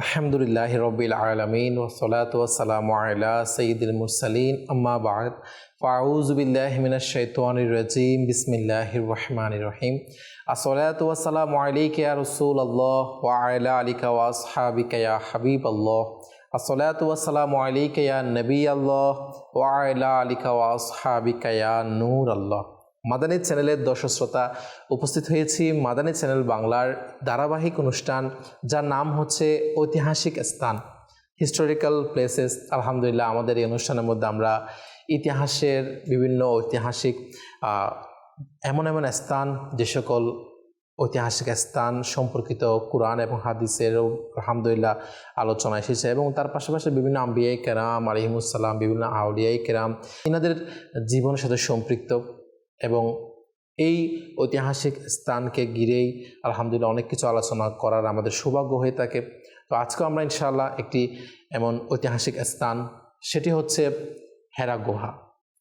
আলহামদুলিল্লাহ রবিল আলমিন ওসলাত ওসালাম আলা সঈদুল মুরসালিন। আম্মা বাদ। ফাউজবিল্লাহমিনশৈতানির রাজিম। বিসমিল্লাহ রহমান রহিম। আসলাত ওসালাম আলিকা রসুল আল্লাহ ওয়ালা আলিকা ওয়াসহাবিকা ইয়া হাবিব আল্লাহ আসলাত ওসালাম আলিকা ইয়া নবী আল্লাহ ওয়ালা আলিকা ওয়াসহাবিকা ইয়া নূর আল্লাহ। মাদানী চ্যানেলের দর্শক শ্রোতা উপস্থিত হয়েছি। মাদানী চ্যানেল বাংলার ধারাবাহিক অনুষ্ঠান, যার নাম হচ্ছে ঐতিহাসিক স্থান। হিস্টোরিক্যাল প্লেসেস আলহামদুলিল্লাহ আমাদের এই অনুষ্ঠানের মধ্যে আমরা ইতিহাসের বিভিন্ন ঐতিহাসিক এমন এমন স্থান, যে সকল ঐতিহাসিক স্থান সম্পর্কিত কোরআন এবং হাদিসেরও আলহামদুলিল্লাহ আলোচনা এসেছে এবং তার পাশাপাশি বিভিন্ন আম্বিয়াই কেরাম আলিহিমুসাল্লাম বিভিন্ন আউলিয়াই কেরাম এনাদের জীবনের সাথে সম্পৃক্ত। এবং এই ঐতিহাসিক স্থানকে ঘিরেই আলহামদুলিল্লাহ অনেক কিছু আলোচনা করার আমাদের সৌভাগ্য হয়ে থাকে। তো আজকেও আমরা ইনশাআল্লাহ একটি এমন ঐতিহাসিক স্থান, সেটি হচ্ছে হেরা গুহা।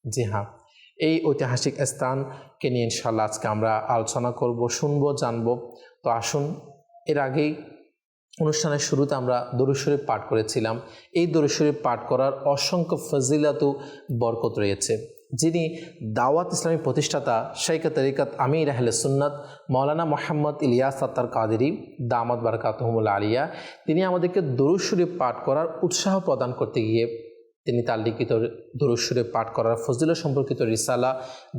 জি হ্যাঁ এই ঐতিহাসিক স্থানকে নিয়ে ইনশাল্লাহ আজকে আমরা আলোচনা করব, শুনব, জানব। তো আসুন, এর আগেই অনুষ্ঠানের শুরুতে আমরা দরুশরীফ পাঠ করেছিলাম। এই দরুশরীফ পাঠ করার অসংখ্য ফজিলাত বরকত রয়েছে। যিনি দাওয়াত ইসলামী প্রতিষ্ঠাতা শেখ তরিকাত আমির আহলে সুন্নত মৌলানা মোহাম্মদ ইলিয়াস আত্তার কাদেরি দামাদ বারকাতহমুল আলিয়া, তিনি আমাদেরকে দরুশ্বরী পাঠ করার উৎসাহ প্রদান করতে গিয়ে তিনি তার লিখিত দরুশ্বরে পাঠ করার ফজিলত সম্পর্কিত রিসালা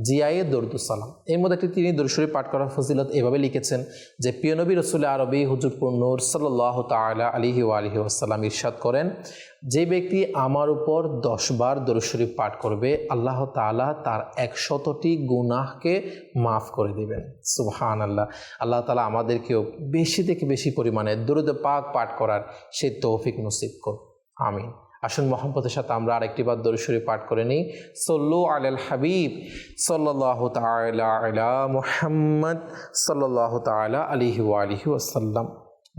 জিয়ায়ে দরদুসালাম এর মধ্যে একটি তিনি দরুশ্বরে পাঠ করার ফজিলত এভাবে লিখেছেন যে পিয়নবী রসুল আরবি হুজুরপুর নূর সাল্লাহ তালা আলিহি আলহি আসাল্লাম ইরশাদ করেন, যে ব্যক্তি আমার উপর দশবার দরুশ্বরী পাঠ করবে, আল্লাহ তালা তার একশতটি গুনাহকে মাফ করে দিবেন। সুবহান আল্লাহ আল্লাহ তালা আমাদেরকেও বেশি থেকে বেশি পরিমাণে দরুদ পাক পাঠ করার সেই তৌফিক নসিব কর আমিন। আসুন মোহাম্মদের সাথে আমরা আরেকটি বার দরুশরী পাঠ করে নিই। সল্লু আলাল হাবিব সাল্লাহ আলা মুহাম্মদ সাল্লাহ তালা আলিহি আলিহি ওয়াসাল্লাম।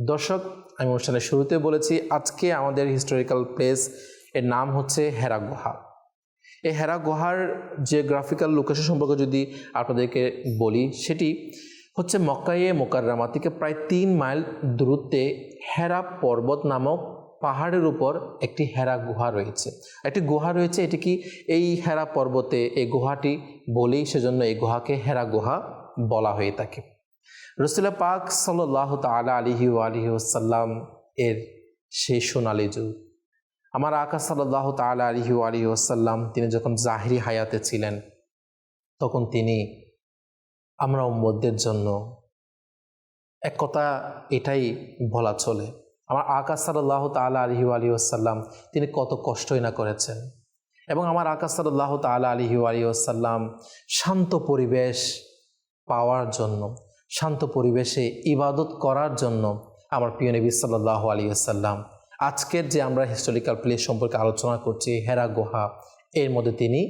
দর্শক, আমি অনুষ্ঠানের শুরুতে বলেছি, আজকে আমাদের হিস্টোরিক্যাল প্লেস এর নাম হচ্ছে হেরা গুহা। এই হেরা গুহার জিওগ্রাফিক্যাল লোকেশন সম্পর্কে যদি আপনাদেরকে বলি, সেটি হচ্ছে মক্কায়ে মোকাররামা থেকে প্রায় তিন মাইল দূরত্বে হেরা পর্বত নামক পাহাড়ের উপর একটি হেরা গুহা রয়েছে। একটি গুহা রয়েছে, এটি কি? এই হেরা পর্বতে এই গুহাটি বলেই সেজন্য এই গুহাকে হেরা গুহা বলা হয়ে থাকে। রসুল্লা পাক সাল্লাহ তালা আলিহি আলিহি ওসাল্লাম এর সেই সোনালি যুগ। আমার আকা সাল্লাহ তালা আলিহি আলিহি ওসাল্লাম তিনি যখন জাহিরি হায়াতে ছিলেন, তখন তিনি আমরা উম্মদের জন্য এক কথা এটাই বলা চলে আমার আকাশ সাল্লাহ তালা আলহি আলী আসাল্লাম তিনি কত কষ্টই না করেছেন। এবং আমার আকাশ সাল্লাহ তালা আলহি আলী আসাল্লাম শান্ত পরিবেশ পাওয়ার জন্য, শান্ত পরিবেশে ইবাদত করার জন্য আমার প্রিয় নবী সাল্লাহ আলী আসাল্লাম আজকের যে আমরা হিস্টোরিক্যাল প্লেস সম্পর্কে আলোচনা করছি, হেরা গুহা, এর মধ্যে তিনি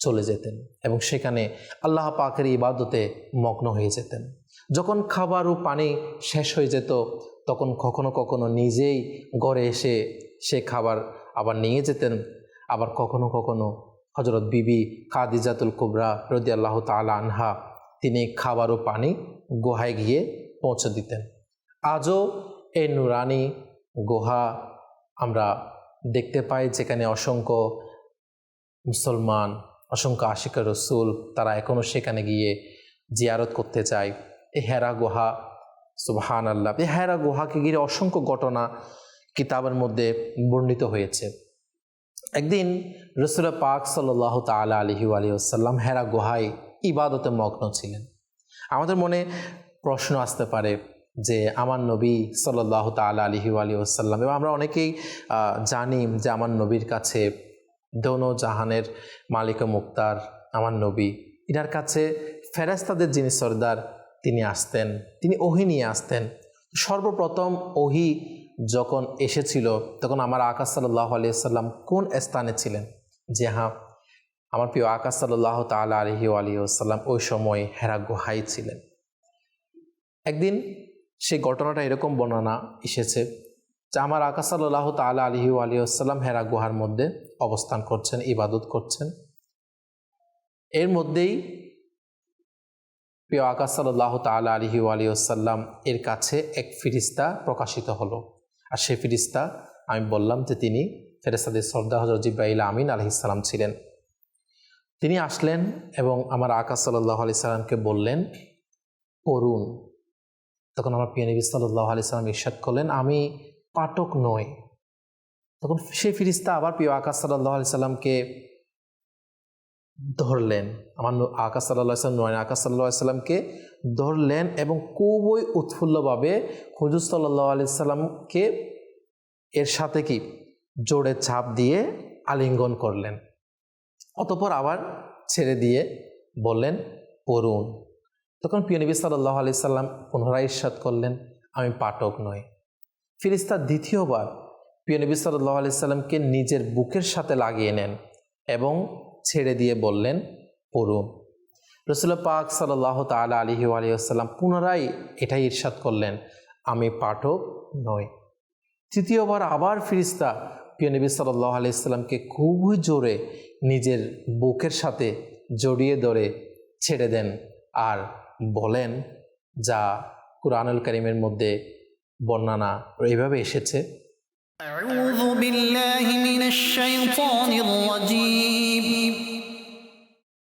চলে যেতেন এবং সেখানে আল্লাহ পাকের ইবাদতে মগ্ন হয়ে যেতেন। যখন খাবার ও পানি শেষ হয়ে যেত তখন কখনো কখনো নিজেই ঘরে এসে সে খাবার আবার নিয়ে যেতেন। আবার কখনো কখনো হজরত বিবি খাদিজাতুল কুবরা রদি আল্লাহ তালা আনহা তিনি খাবার ও পানি গুহায় গিয়ে পৌঁছে দিতেন। আজও এই নুরানি গুহা আমরা দেখতে পাই যেখানে অসংখ্য মুসলমান, অসংখ্য আশিকা রসুল তারা এখনও সেখানে গিয়ে জিয়ারত করতে চায়। এই হেরা গুহা সুবহান আল্লাহ এই হেরা গুহাকে ঘিরে অসংখ্য ঘটনা কিতাবের মধ্যে বর্ণিত হয়েছে। একদিন রসুল পাক সাল্লাহ তালা আলহি আলী আসাল্লাম হেরা গুহায় ইবাদতে মগ্ন ছিলেন। আমাদের মনে প্রশ্ন আসতে পারে যে, আমার নবী সাল্লাহ তালা আলহি আলী আসাল্লাম এবং আমরা অনেকেই জানি যে আমার নবীর কাছে দৌনো জাহানের মালিক মুক্তার আমার নবী। ইনার কাছে ফেরাস্তাদের যিনি সর্দার তিনি আসতেন, তিনি ওহি নিয়ে আসতেন। সর্বপ্রথম ওহি যখন এসেছিল, তখন আমার আকাশ সাল্লাহ আলিয়াল্লাম কোন স্থানে ছিলেন? যে হ্যাঁ আমার প্রিয় আকাশ সাল্লাহ তালা আলহি আলিয়াল্লাম ওই সময় হেরা গুহাই ছিলেন। একদিন সেই ঘটনাটা এরকম বর্ণনা এসেছে যে আমার আকাশ সাল্লাহ তালা আলহি আলিয়াল্লাম হেরা গুহার মধ্যে অবস্থান করছেন, ইবাদত করছেন। এর মধ্যেই প্রিয় আকাশ সাল্লাহ তালা আলহি আলিয়াল্লাম এর কাছে এক ফিরিস্তা প্রকাশিত হলো। আর সে ফিরিস্তা, আমি বললাম যে তিনি ফেরেস্তাদের সর্দা হজরত জিব্রাইল আমিন আলহিসাল্লাম ছিলেন। তিনি আসলেন এবং আমার আকা সাল্লাহ আলি সাল্লামকে বললেন পড়ুন তখন আমার প্রিয় নবী সাল্লাহ আলি সাল্লাম ইরশাদ করলেন, আমি পাঠক নই। তখন সে ফিরিস্তা আবার প্রিয় আকাশ সাল্লাহ আলি সাল্লামকে ধরলেন। আমার আকাশ সাল্লাহ সাল্লাম নয় আকাশ সাল্লাহ সাল্লামকে ধরলেন এবং খুবই উৎফুল্লভাবে হুজুর সাল্লাহ আলি সাল্লামকে এর সাথে কি? জোরে চাপ দিয়ে আলিঙ্গন করলেন। অতপর আবার ছেড়ে দিয়ে বললেন পড়ুন তখন প্রিয় নবী সাল্লাহ আলি সাল্লাম পুনরায় ইস্বাদ করলেন, আমি পাঠক নই। ফিরিস্তার দ্বিতীয়বার প্রিয় নবী সাল্লাহ আলি সাল্লামকে নিজের বুকের সাথে লাগিয়ে নেন এবং ছেড়ে দিয়ে বললেন পড়ুন রসুল্লাহ পাক সাল্লাহ তালা আলহি আলিয়াল্লাম পুনরায় এটাই ইরশাদ করলেন আমি পাঠক নই তৃতীয়বার আবার ফিরিস্তা প্রিয় নবী সাল্লাহ আলাইসাল্লামকে খুবই জোরে নিজের বুকের সাথে জড়িয়ে ধরে ছেড়ে দেন আর বলেন যা কুরআনুল করিমের মধ্যে বর্ণনা এইভাবে এসেছে أعوذ بالله من الشيطان الرجيم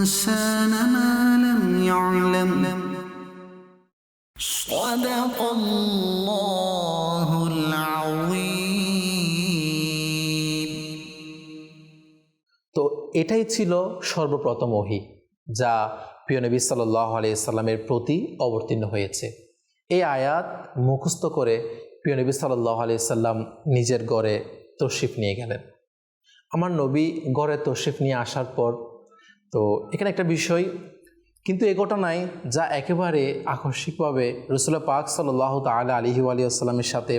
ما لم يعلم صدق الله العظيم তো এটাই ছিল সর্বপ্রথম ওহি যা প্রিয় নবী সাল্লাহ আলিয়াল্লামের প্রতি অবতীর্ণ হয়েছে এই আয়াত মুখস্থ করে প্রিয় নবী সাল্লাহ আলিয়াল্লাম নিজের গড়ে তশরিফ নিয়ে গেলেন আমার নবী গড়ে তশরিফ নিয়ে আসার পর তো এখানে একটা বিষয়, কিন্তু এ ঘটনায় যা একেবারে আকস্মিকভাবে রসুল্লাহ পাক সাল্লাহ তালা আলহি আলিয়াল্লামের সাথে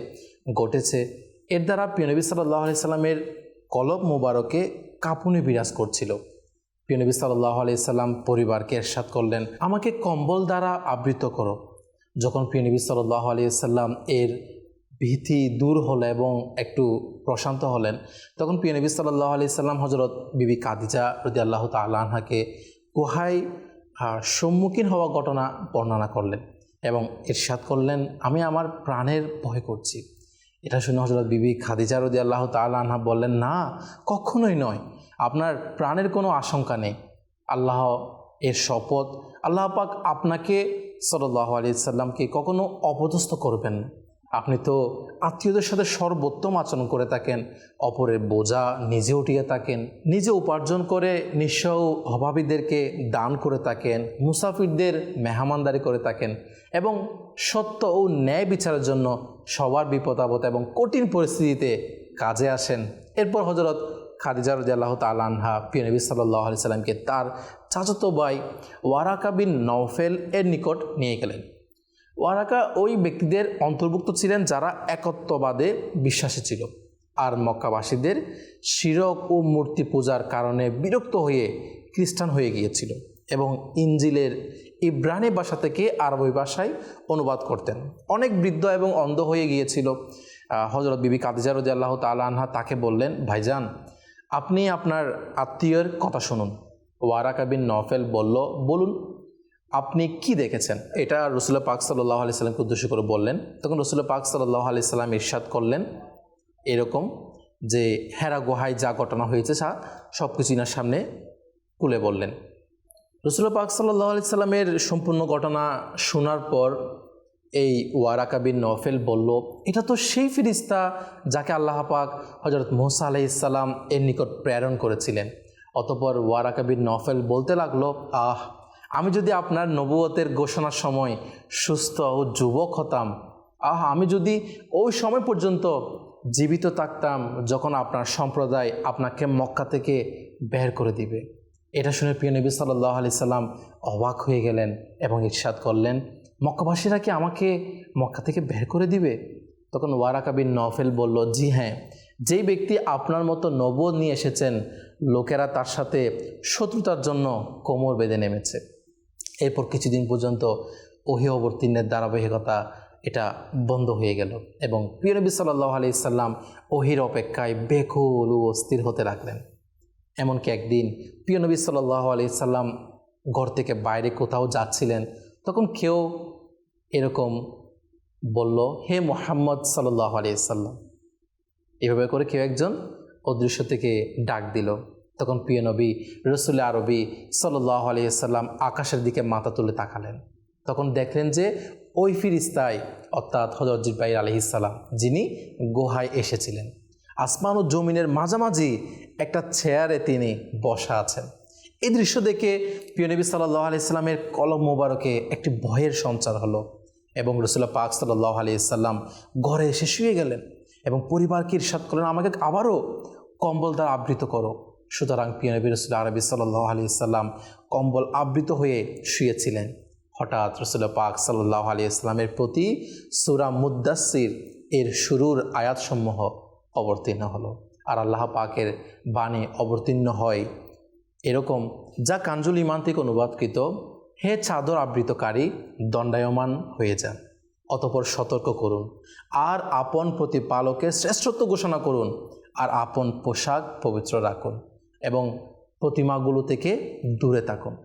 ঘটেছে, এর দ্বারা পিয়নবী সাল্লাহ আলি সাল্লামের কলব মোবারকে কাঁপুনি বিরাজ করছিল। প্রিয়নবী সাল্লাহ আলি সাল্লাম পরিবারকে এরশাদ করলেন, আমাকে কম্বল দ্বারা আবৃত করো। যখন প্রিয়নবী সাল্লাহ আলি সাল্লাম এর ভীতি দূর হলো এবং একটু প্রশান্ত হলেন, তখন প্রিয়নবী সাল্লাহ আলি সাল্লাম হজরত বিবি কাদিজা রদি আল্লাহ তাল্লাহাকে গুহায় সম্মুখীন হওয়া ঘটনা বর্ণনা করলেন এবং ইরশাদ করলেন, আমি আমার প্রাণের ভয় করছি। এটা শুনে হজরত বিবি খাদিজা রদি আল্লাহ তাল্লাহা বললেন, না, কখনোই নয়। আপনার প্রাণের কোনো আশঙ্কা নেই। আল্লাহ এর শপথ, আল্লাহ পাক আপনাকে সাল্লাহ আলি সাল্লামকে কখনো অপদস্থ করবেন না। আপনি তো আত্মীয়দের সাথে সর্বোত্তম আচরণ করে থাকেন, অপরের বোঝা নিজে উঠিয়ে থাকেন, নিজে উপার্জন করে নিঃস্ব অভাবীদেরকে দান করে থাকেন, মুসাফিরদের মেহমানদারি করে থাকেন এবং সত্য ও ন্যায় বিচারের জন্য সবার বিপদ আপদ এবং কঠিন পরিস্থিতিতে কাজে আসেন। এরপর হজরত খাদিজা রদি আল্লাহ তালানহা প্রিয় নবী সাল্লাহ আলি সাল্লামকে তার চাচাতো ভাই ওয়ারাকা বিন নওফেল এর নিকট নিয়ে গেলেন। ওয়ারাকা ওই ব্যক্তিদের অন্তর্ভুক্ত ছিলেন যারা একত্ববাদে বিশ্বাসী ছিল। আর মক্কাবাসীদের শিরক ও মূর্তি পূজার কারণে বিরক্ত হয়ে খ্রিস্টান হয়ে গিয়েছিল এবং ইঞ্জিলের ইব্রানি ভাষা থেকে আরবি ভাষায় অনুবাদ করতেন। অনেক বৃদ্ধ এবং অন্ধ হয়ে গিয়েছিল। হজরত বিবি কাদিজা রদি আল্লাহ তালানহা তাকে বললেন, ভাইজান, আপনি আপনার আত্মীয়ের কথা শুনুন। ওয়ারাকা বিন নফেল বলল, বলুন। আপনি কি দেখেছেন? এটা রসুল্লাহ পাক সাল্লাহ আলি সাল্লামকে উদ্দেশ্য করে বললেন। তখন রসুল্লাহ পাক সাল্লাহ আলি সাল্লাম ইরশাদ করলেন এরকম যে হেরা গুহায় যা ঘটনা হয়েছে তা সব কিছু ইনার সামনে কুলে বললেন। রসুল্লাহ পাক সাল্লাহ আলি সাল্লামের সম্পূর্ণ ঘটনা শোনার পর এই ওয়ারাকা বিন নফেল বলল, এটা তো সেই ফিরিস্তা যাকে আল্লাহ পাক হজরত মোসা আলাহ ইসাল্লাম এর নিকট প্রেরণ করেছিলেন। অতপর ওয়ারাকা বিন নফেল বলতে লাগল, আহ আমি যদি আপনার নবুয়তের ঘোষণার সময় সুস্থ ও যুবক হতাম, আহ, আমি যদি ওই সময় পর্যন্ত জীবিত থাকতাম যখন আপনার সম্প্রদায় আপনাকে মক্কা থেকে বের করে দিবে। এটা শুনে প্রিয় নবী সাল্লাহ আলি সাল্লাম অবাক হয়ে গেলেন এবং ইরশাদ করলেন, মক্কাবাসীরা কি আমাকে মক্কা থেকে বের করে দিবে? তখন ওয়ারাকা বিন নফেল বলল, জি হ্যাঁ যেই ব্যক্তি আপনার মতো নবদ নিয়ে এসেছেন, লোকেরা তার সাথে শত্রুতার জন্য কোমর বেঁধে নেমেছে। এরপর কিছুদিন পর্যন্ত ওহি অবতীর্ণের ধারাবাহিকতা এটা বন্ধ হয়ে গেল এবং প্রিয় নবী সাল্লাহ আলি সাল্লাম ওহির অপেক্ষায় বেকুল ও অস্থির হতে লাগলেন। এমনকি একদিন প্রিয় নবী সাল্লাহ আলি সাল্লাম ঘর থেকে বাইরে কোথাও যাচ্ছিলেন, তখন কেউ এরকম বলল, হে মোহাম্মদ সাল্লাহ আলি এভাবে করে কেউ একজন অদৃশ্য থেকে ডাক দিল। তখন প্রিয় নবী রসুল আরবি সাল্লাহ আলিয়াল্লাম আকাশের দিকে মাথা তুলে তাকালেন। তখন দেখলেন যে ওই ফিরিস্তায়, অর্থাৎ হজরত জিব্রাইল আলহিসাল্লাম যিনি গুহায় এসেছিলেন। আসমান ও জমিনের মাঝামাঝি একটা চেয়ারে তিনি বসা আছেন। এই দৃশ্য দেখে প্রিয় নবী সাল্লাহ আলিয়াল্লামের কলম মোবারকে একটি ভয়ের সঞ্চার হলো এবং রসুল্লাহ পাক সাল্লাহ আলিয়াল্লাম ঘরে এসে শুয়ে গেলেন এবং পরিবারকে ইরশাদ করলেন, আমাকে আবারও কম্বল দ্বারা আবৃত করো। সুতরাং প্রিয় নবী রসুল আরবি সাল্লাহ আলি সাল্লাম কম্বল আবৃত হয়ে শুয়েছিলেন। হঠাৎ রসুল্লাহ পাক সাল্লাহ আলি ইসলামের প্রতি সুরা মুদাসির এর শুরুর আয়াতসমূহ অবতীর্ণ হলো। আর আল্লাহ পাকের বাণী অবতীর্ণ হয় এরকম যা কাঞ্জুল ইমান থেকে অনুবাদকৃত, হে চাদর আবৃতকারী, দণ্ডায়মান হয়ে যান অতপর সতর্ক করুন। আর আপন প্রতিপালকের শ্রেষ্ঠত্ব ঘোষণা করুন। আর আপন পোশাক পবিত্র রাখুন। এবং প্রতিমাগুলো থেকে দূরে থাকুন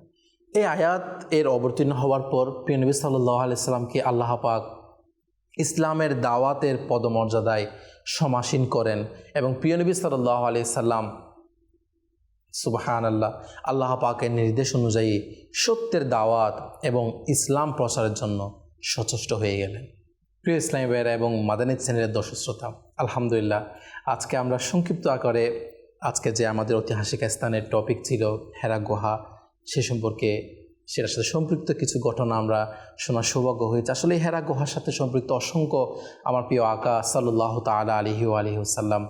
এই আয়াত এর অবতীর্ণ হওয়ার পর প্রিয়নবী সাল্লাহ আলাইসাল্লামকে আল্লাহ পাক ইসলামের দাওয়াতের পদমর্যাদায় সমাসীন করেন এবং প্রিয়নবী সাল্লাহ আলি সাল্লাম সুবাহান আল্লাহ আল্লাহ পাকের নির্দেশ অনুযায়ী সত্যের দাওয়াত এবং ইসলাম প্রচারের জন্য সচেষ্ট হয়ে গেলেন। প্রিয় ইসলামী ভাইয়েরা এবং মাদানী চ্যানেলের দর্শক শ্রোতা, আলহামদুলিল্লাহ, আজকে আমরা সংক্ষিপ্ত আকারে আজকে যে আমাদের ঐতিহাসিক স্থানের টপিক ছিল হেরা গুহা, সে সম্পর্কে সেটার সাথে সম্পৃক্ত কিছু ঘটনা আমরা শোনার সৌভাগ্য হয়েছে। আসলে হেরা গুহার সাথে সম্পৃক্ত অসংখ্য আমার প্রিয় আকা সাল্লাহ তালা আলিহি আলিহাসাল্লাম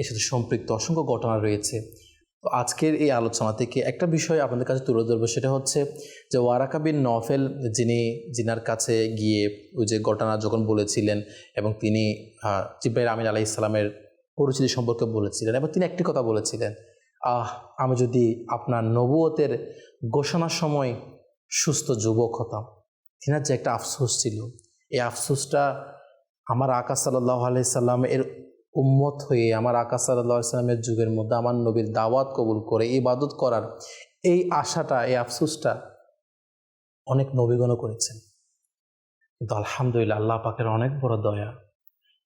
এর সাথে সম্পৃক্ত অসংখ্য ঘটনা রয়েছে। তো আজকের এই আলোচনা থেকে একটা বিষয় আপনাদের কাছে তুলে ধরবো, সেটা হচ্ছে যে ওয়ারাকা বিন নফেল যিনি জিনার কাছে গিয়ে ওই যে ঘটনা যখন বলেছিলেন এবং তিনি জিব্রাইল আমিন আলাহ পরিচিতি সম্পর্কে বলেছিলেন এবং তিনি একটি কথা বলেছিলেন, আহ, আমি যদি আপনার নবুয়তের ঘোষণার সময় সুস্থ যুবক হতাম। তিনার যে একটা আফসোস ছিল, এই আফসোসটা আমার আকা সাল্লাহ আলাইসাল্লাম এর উম্মত হয়ে, আমার আকা সাল্লাহ সাল্লামের যুগের মধ্যে আমার নবীর দাওয়াত কবুল করে, ইবাদত করার এই আশাটা, এই আফসোসটা অনেক নবীগণও করেছেন। কিন্তু আলহামদুলিল্লাহ, আল্লাহ পাকের অনেক বড় দয়া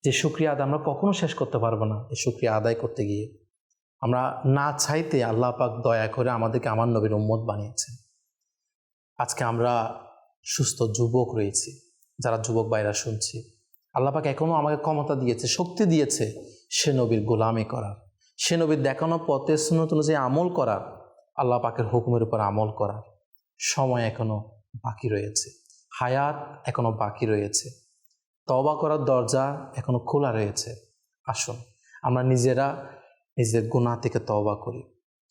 যে সুক্রিয়া আদায় আমরা কখনো শেষ করতে পারব না। এই সুক্রিয়া আদায় করতে গিয়ে আমরা না চাইতে আল্লাহ পাক দয়া করে আমাদেরকে আমার নবীর উম্মত বানিয়েছেন। আজকে আমরা সুস্থ যুবক রয়েছি, যারা যুবক বাইরা শুনছি। আল্লাহ পাক এখনও আমাকে ক্ষমতা দিয়েছে, শক্তি দিয়েছে সে নবীর গোলামি করার। সে নবীর দেখানো পথে সুনত অনুযায়ী আমল করার, আল্লাহ পাকের হুকুমের উপর আমল করার। সময় এখনও বাকি রয়েছে, হায়াত এখনও বাকি রয়েছে। তবা করার দরজা এখনও খোলা রয়েছে। আসুন, আমরা নিজেরা নিজের গুণা থেকে তবা করি।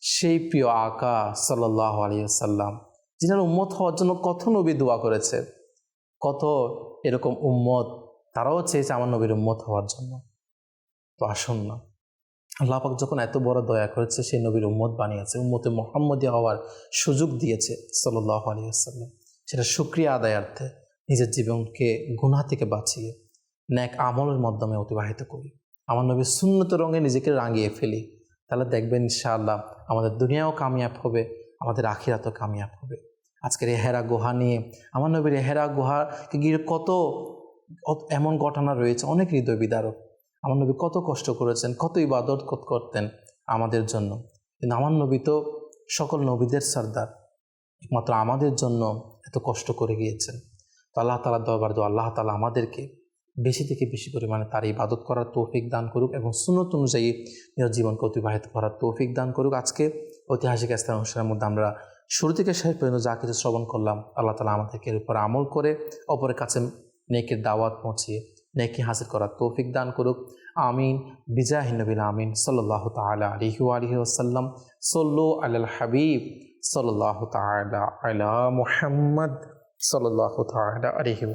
সেই প্রিয় আকা সাল্লাহ আলিয়াল্লাম যিনার উম্মত হওয়ার জন্য কত নবী দোয়া করেছে কত এরকম উম্মত তারাও চেয়েছে আমার নবীর উম্মত হওয়ার জন্য। তো আসুন না। আল্লাহ পাক যখন এত বড় দয়া করেছে, সেই নবীর উম্মত বানিয়েছে, উম্মতে মোহাম্মদী হওয়ার সুযোগ দিয়েছে সাল্লাহ আলিয়াল্লাম সেটা সুক্রিয়া আদায়ার্থে। নিজের জীবনকে গুণা থেকে বাঁচিয়ে, ন্যাক আমলের মাধ্যমে অতিবাহিত করি। আমার নবীর শূন্যত রঙে নিজেকে রাঙিয়ে ফেলি। তাহলে দেখবেন ইনশাআল্লাহ আমাদের দুনিয়াও কামিয়াব হবে, আমাদের আখিরাতও কামিয়াব হবে। আজকের এই হেরা গুহা নিয়ে, আমার নবীর এই হেরা গুহাকে গিয়ে কত এমন ঘটনা রয়েছে, অনেক হৃদয় বিদারক। আমার নবী কত কষ্ট করেছেন, কত ইবাদত করতেন আমাদের জন্য। কিন্তু আমার নবী তো সকল নবীদের সর্দার, একমাত্র আমাদের জন্য এত কষ্ট করে গিয়েছেন। আল্লাহ তালা দরবার দো আল্লাহ তালা আমাদেরকে বেশি থেকে বেশি পরিমাণে তার ইবাদত করার তৌফিক দান করুক এবং সুনত অনুযায়ী নিজের জীবনকে অতিবাহিত করার তৌফিক দান করুক। আজকে ঐতিহাসিক স্থান অনুষ্ঠানের মধ্যে আমরা শুরু থেকে শেষ পর্যন্ত যা কিছু শ্রবণ করলাম, আল্লাহ তালা আমাদেরকে এর উপর আমল করে অপরের কাছে নেকের দাওয়াত পৌঁছিয়ে নেকি হাসিল করার তৌফিক দান করুক। আমিন। বিজাহিনবিল আমিন। সাল্লাহ তালা আলিহু আলহি ওসাল্লাম সল্লু আল হাবিব। সাল্লাহ তালা আলা মুহাম্মদ। সাল্লাহ তালা আলহি